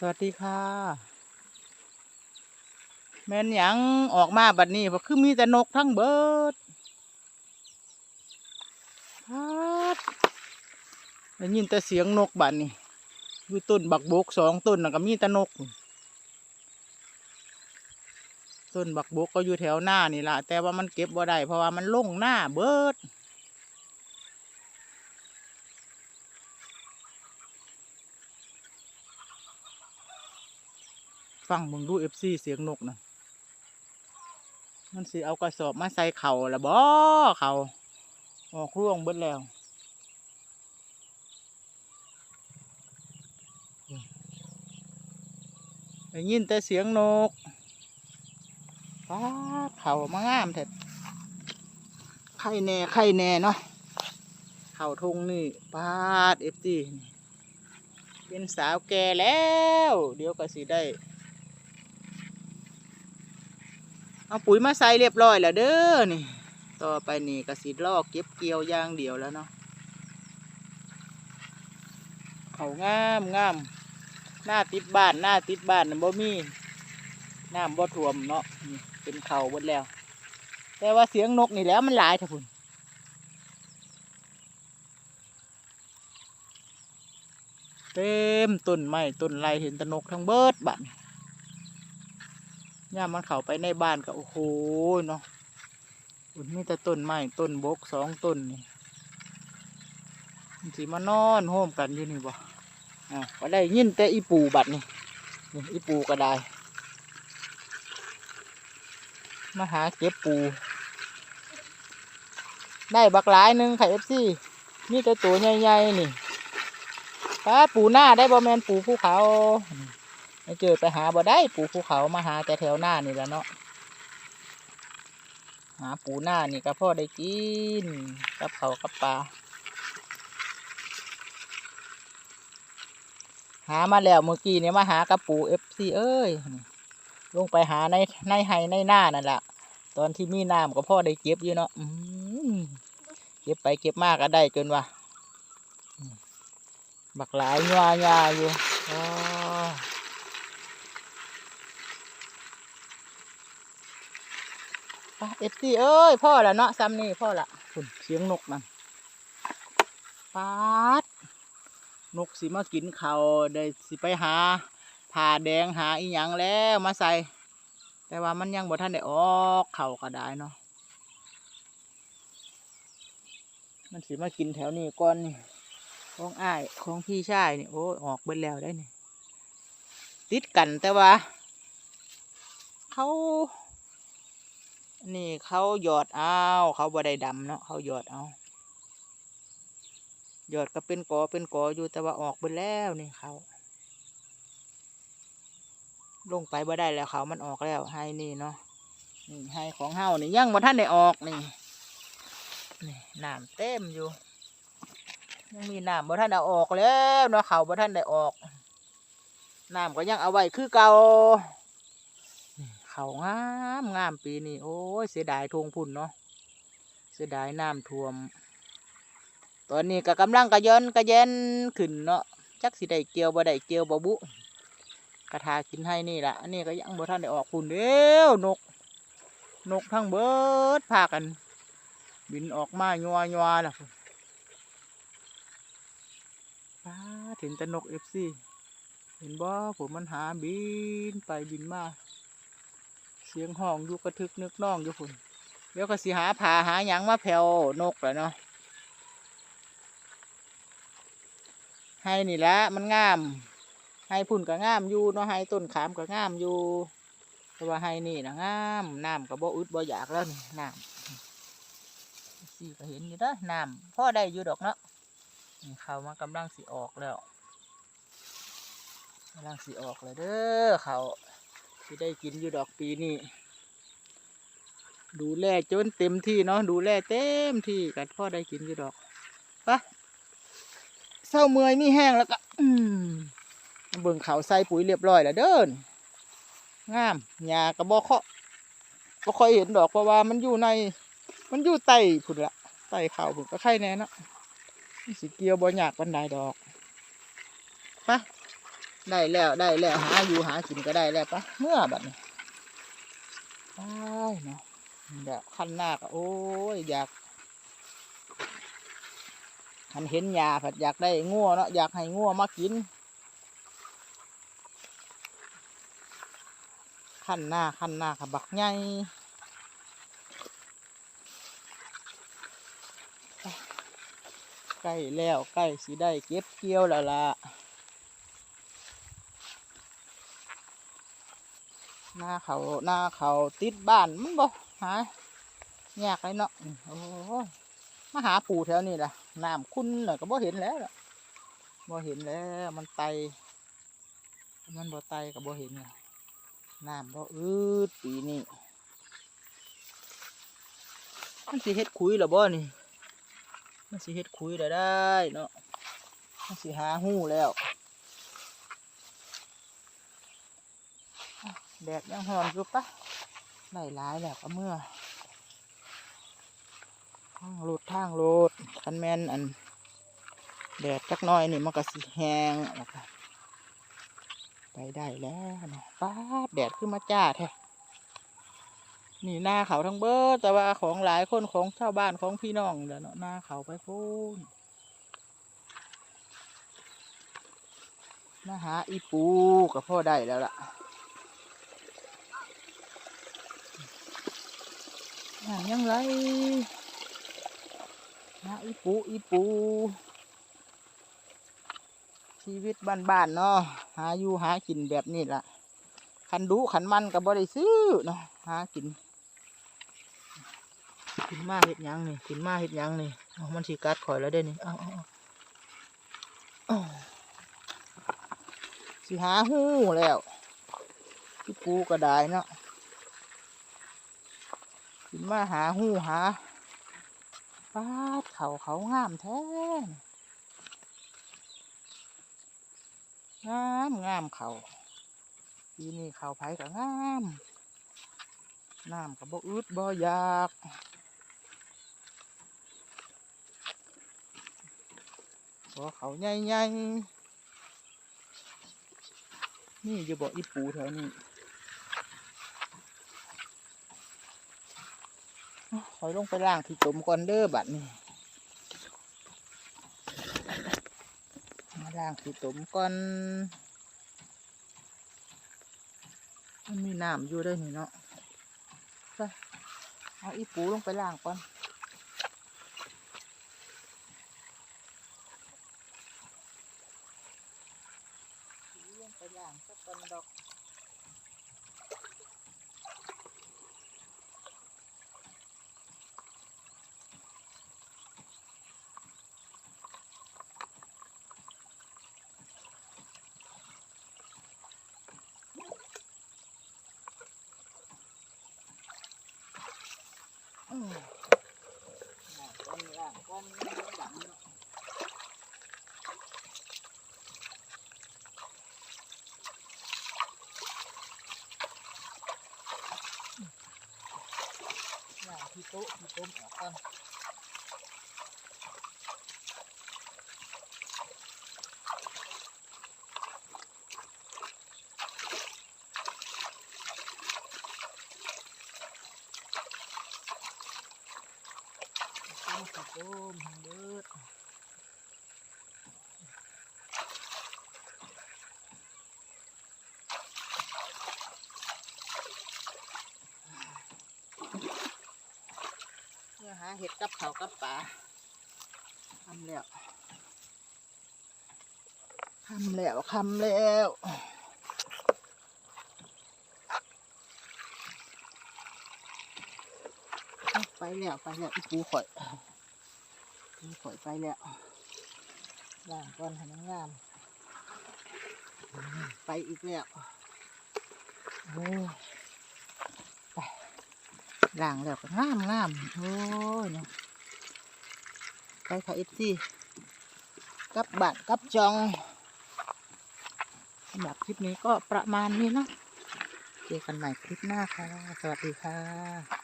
สวัสดีค่ะ แม่นหยังออกมาบัดนี้เพราะคือมีแต่นกทั้งเบิดครับได้ยินแต่เสียงนกบัดนี้อยู่ต้นบักบกสองต้นน่ะก็มีแต่นก ต้นบักบกก็อยู่แถวหน้านี่ล่ะ แต่ว่ามันเก็บบ่ได้เพราะว่ามันลงหน้าเบิด ฟังมึงดูเอฟซีเสียงนกนะมันสิเอากระสอบมาใส่เข่าละบ่เข่าออกร่วงเบิดแล้วได้ยินแต่เสียงนกป้าเข่ามางามแท้ไข่แน่ไข่แน่เนาะเข่าทงนี่ป้าเอฟซีเป็นสาวแก่แล้ว เดี๋ยวก็สิได้ เอาปุ๋ยมาใส่เรียบร้อยแล้วเด้อนี่ ต่อไปนี่กระสิลอกเก็บเกี่ยวย่างเดียวแล้วเนาะเขางามงามหน้าติดบ้านหน้าติดบ้านน่ะบ่มีน้ำบ่ท่วมเนาะนี่เป็นเขาหมดแล้ว แต่ว่าเสียงนกนี่แล้วมันหลายเถอะพุ่นเต็มต้นไม้ต้นไรเห็นตะนกทั้งเบิดบัด ย่ามันเข้าไปในบ้านก็โอ้โหเนาะอุ่นมีแต่ต้นไม้ต้นบกสองต้นนี่มันสิมานอนโฮมกันอยู่นี่บ่อ่าก็ได้ยินแต่อีปูบัดนี่นี่อีปูก็ได้มาหาเก็บปู ได้บักหลายหนึ่งค่เอฟซีนี่แต่ตัวใหญ่ๆนี่ป้าปูหน้าได้บ่แมนปูภูเขา ไม่เจอไปหาบ่ได้ปูภูเขามาหาแต่แถวหน้านี่แหละเนาะหาปูหน้านี่ก็พ่อได้กินกับเขากับปลาหามาแล้วเมื่อกี้เนี่ยมาหากับปูเอฟซีเอ้ยลงไปหาในในไฮในหน้านั่นแหละตอนที่มีน้ำก็พ่อได้เก็บอยู่เนาะเก็บไปเก็บมากก็ได้จนว่าอืมบักหลายยัวญาอยู่อ๋อ เอฟซีเอ้ยพ่อละเนาะซ้ำนี่พ่อละคุณเสียงนกนั่นปาดนกสิมากินเขาได้สิไปหาผ่าแดงหาอีหยังแล้วมาใส่ แต่ว่ามันยังบ่ทันได้ออกเข่าก็ได้เนาะมันสิมากินแถวนี้ก่อนนี่ของอ้ายของพี่ชายนี่โอ้ออกเบิดแล้วได้นี่ติดกันแต่ว่า เขา นี่เขาหยอดเอาเขาบ่ได้ดำเนาะเขาหยอดเอาหยอดก็เป็นกอเป็นกออยู่แต่ว่าออกไปแล้วนี่เขาลงไปบ่ได้แล้วเขามันออกแล้วให้นี่เนาะนี่ให้ของเฮานี่ยังบ่ท่านได้ออกนี่นี่น้ำเต็มอยู่ยังมีน้ำบ่ท่านได้ออกแล้วเนาะเขาบ่ท่านได้ออกน้ำก็ยังเอาไว้คือเก่า เขางามงามปีนี้โอ้ยเสียดายทงพุ่นเนาะเสียดายน้ำท่วม ตอนนี้ก็กำลังกระย้อนกระเย็นขึ้นเนาะจักสิได้เกี่ยวบ่ได้เกี่ยวบ่บุกระทากินให้นี่แหละอันนี้ก็ยังบ่ทันได้ออกพุ่นเด้วนก นกทั้งเบิดพากัน บินออกมายัวยัวล่ะป้าถึงแต่นกเอฟซีเห็นบ่ผมมันหาบินไปบินมา เสียงห้องยู่กระทึกนึกน้องอยู่พุ่นเดี๋ยวก็สิหาผาหาหยังมาแผ่วนกแหละเนาะให้นี่แหละมันงาม ให้พุ่นก็งามอยู่เนาะให้ต้นขามก็งามอยู่แต่ว่าให้นี่นะงามน้ำก็บ่อึดบ่อยากแล้วนี่น้ำสี่ก็เห็นอยู่เด้อน้ำพ่อได้อยู่ดอกเนาะนี่เขามากำลังสิออกแล้วกำลังสิออกเลยเด้อเขา ที่ได้กินอยู่ดอกปีนี้ดูแลจนเต็มที่เนาะดูแลเต็มที่กันพ่อได้กินอยู่ดอกปะเศร้าเมื่อยมีแห้งแล้วก็อืมเบิ่งเขาใส่ปุ๋ยเรียบร้อยแล้วเด้อนงามหญ้ากระบอกเคาะบ่ค่อยเห็นดอกเพราะว่ามันอยู่ใน มันอยู่ใต้ผุนละใต้เขาผุนก็ไข่แน่เนาะสิเกียวบ่ยากปันไดดอกปะ ได้แล้วได้แล้วหาอยู่หากินก็ได้แล้วปะเมื่อบัดนี้ไปเนาะเดี๋ยวขั้นหน้าก็โอ้ยอยากคันเห็นยาผัดอยากได้งัวเนาะอยากให้งัวมากินขั้นหน้าขั้นหน้าขบักใหญ่ไปใกล้แล้วใกล้สิได้เก็บเกี่ยวแล้วล่ะ หน้าเขาหน้าเขาติดบ้านมันบ่หายากเลยเนาะโอ้มาหาปูแถวนี้ล่ะน้ำคุณน่ะก็บ่เห็นแล้วบ่เห็นแล้วมันไต มันบ่ไตก็บ่เห็นน้ำบ่อืดปีนี้มันสิเฮ็ดคุยหรอบ่นี่มันสิเฮ็ดคุยได้ได้เนาะมันสิหาหู้แล้ว แดดยังหอมอยู่ปะได้หลายแล้วก็เมื่อทางโลดทางโลดคันแมนอัน แดดจักน้อยนี่มันก็สิแห้งแล้วก็ไปได้แล้วเนาะป้าดแดดขึ้นมาจ้าแท้นี่หน้าเขาทั้งเบิดแต่ว่าของหลายคนของชาวบ้านของพี่น้องเดี๋ยวเนาะหน้าเขาไปพูนมาหาอีปูกับพ่อได้แล้วล่ะ่ายังไรนะอีปูอีปู ชีวิตบ้านๆเนาะหาอยู่หากินแบบนี้ล่ะ ขันดูขันมันกับบริซื้อเนาะหากิน กินมาเห็ดยังนี่กินมาเห็ดยังนี่มันสีกัดข่อยแล้วเด้นี่เอาเอาเอาเอาสิหาหู้แล้วอีปูก็ได้เนาะ ขึ้นมาหาหูหาปาดเขาเขางามแท้งามงามเขาปีนี้เขาไผ่ก็งามน้ำก็บ่อึดบ่อยากบ่เขาใหญ่ๆนี่อยู่บ่อีปูแถวนี้ ข อยลงไปล่างที่ตุ่มก่อนเด้อบัดนี้มาล่างที่ตุ่มก่อนมันมีน้ำอยู่ด้วยนี่เนาะไปเอาอีปูลงไปล่างก่อนลงไปล่างสักก่อนดอก อืมล่างก่อนล่างก่อนหลังเนาะล่างที่โต๊ะที่ต้มออกก่อนต้มที่ต้มให้เบิดเพื่อหาเห็ดกับเขากับปลาทำแล้วทำแล้วทำแล้วไปแล้วไปแล้วอีปูข่อยปูข่อยไปแล้วล่างก่อนให้มันงาม ไปอีกแล้วโอ้ ล่างแล้วก็งามงามโอ้ยเนาะไปค่ะเอฟซีกับบ้านกลับจองสำหรับคลิปนี้ก็ประมาณนี้เนาะเจอกันใหม่คลิปหน้าค่ะ สวัสดีค่ะ